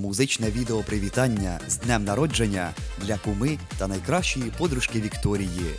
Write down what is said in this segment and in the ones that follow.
Музичне відео привітання з днем народження для куми та найкращої подружки Вікторії.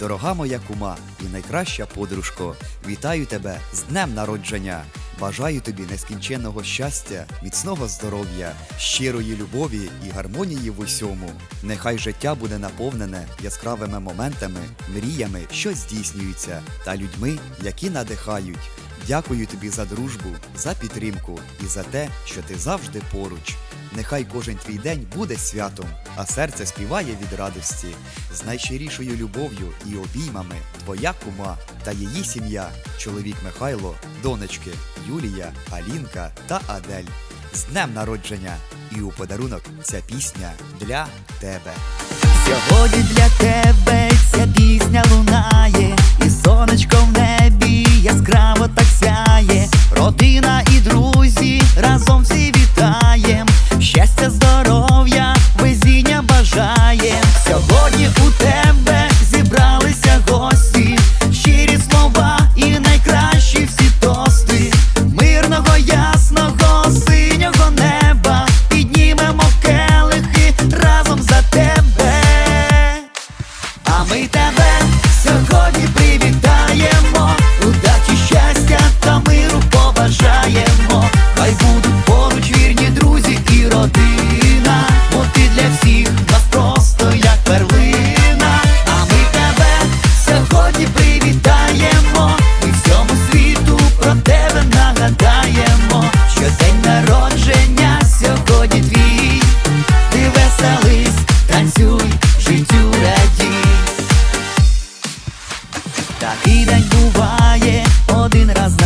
Дорога моя кума і найкраща подружко, вітаю тебе з днем народження. Бажаю тобі нескінченного щастя, міцного здоров'я, щирої любові і гармонії в усьому. Нехай життя буде наповнене яскравими моментами, мріями, що здійснюються, та людьми, які надихають. Дякую тобі за дружбу, за підтримку і за те, що ти завжди поруч. Нехай кожен твій день буде святом, а серце співає від радості. З найщирішою любов'ю і обіймами твоя кума та її сім'я, чоловік Михайло, донечки Юлія, Алінка та Адель. З днем народження! І у подарунок ця пісня для тебе. Сьогодні для тебе ця пісня лунає, і сонечко в небі яскраво так сяє. Родина і друзі разом всі вітаєм. Щастя, здоров'я, везіння бажаєм. Сьогодні у тебе зібралися гості, щирі слова і найкращі всі тости. Мирного, ясного, синього неба піднімемо келихи разом за тебе. А ми тебе сьогодні привітаємо, Такий день буває один раз